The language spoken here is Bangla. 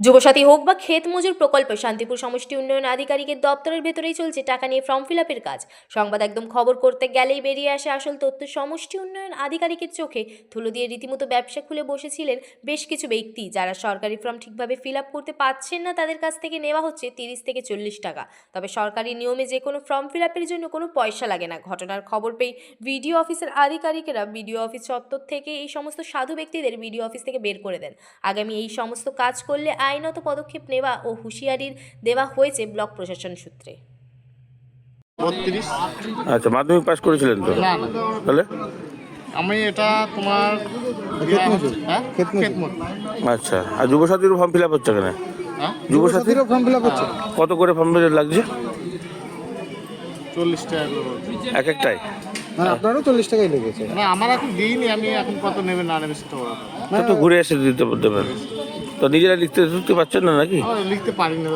যুবসাথী হোক বা ক্ষেত মজুর প্রকল্প শান্তিপুর সমষ্টি উন্নয়ন আধিকারিকের দপ্তরের ভেতরেই চলছে টাকা নিয়ে ফর্ম ফিল কাজ। সংবাদ একদম খবর করতে গেলেই বেরিয়ে আসে আসল তথ্য। সমষ্টি উন্নয়ন আধিকারিকের চোখে ধুলো দিয়ে রীতিমতো ব্যবসা খুলে বসেছিলেন বেশ কিছু ব্যক্তি, যারা সরকারি ফর্ম ঠিকভাবে ফিল করতে পারছেন না তাদের কাছ থেকে নেওয়া হচ্ছে তিরিশ থেকে চল্লিশ টাকা। তবে সরকারি নিয়মে যে কোনো ফর্ম ফিল জন্য কোনো পয়সা লাগে না। ঘটনার খবর পেয়ে ভিডিও অফিসের আধিকারিকেরা ভিডিও অফিস চত্বর থেকে এই সমস্ত সাধু ব্যক্তিদের ভিডিও অফিস থেকে বের করে দেন। আগামী এই সমস্ত কাজ করলে আইনত পদক্ষেপ নেওয়া ও হুঁশিয়ারির দেওয়া হয়েছে ব্লক প্রশাসন সূত্রে। বত্রিশ আচ্ছা মাধ্যমিক পাস করেছিলেন তো? না না। তাহলে? আমি এটা তোমার। হ্যাঁ। আচ্ছা আর যুবসাথীর ফর্ম ফিল আপ হচ্ছে কেন হ্যাঁ? যুবসাথীর ফর্ম ফিল আপ হচ্ছে? কত করে ফর্ম ফিল লাগছে? চল্লিশ টাকা এক একটাই? মানে আপনারও চল্লিশ টাকাই লেগেছে। মানে আমার এখন দিইনি আমি এখন কত নেবে না নেবে সেটা না। ঘুরে এসে দিতে দেবেন। তো নিজেরা লিখতে লিখতে পারছেন না নাকি? লিখতে পারি না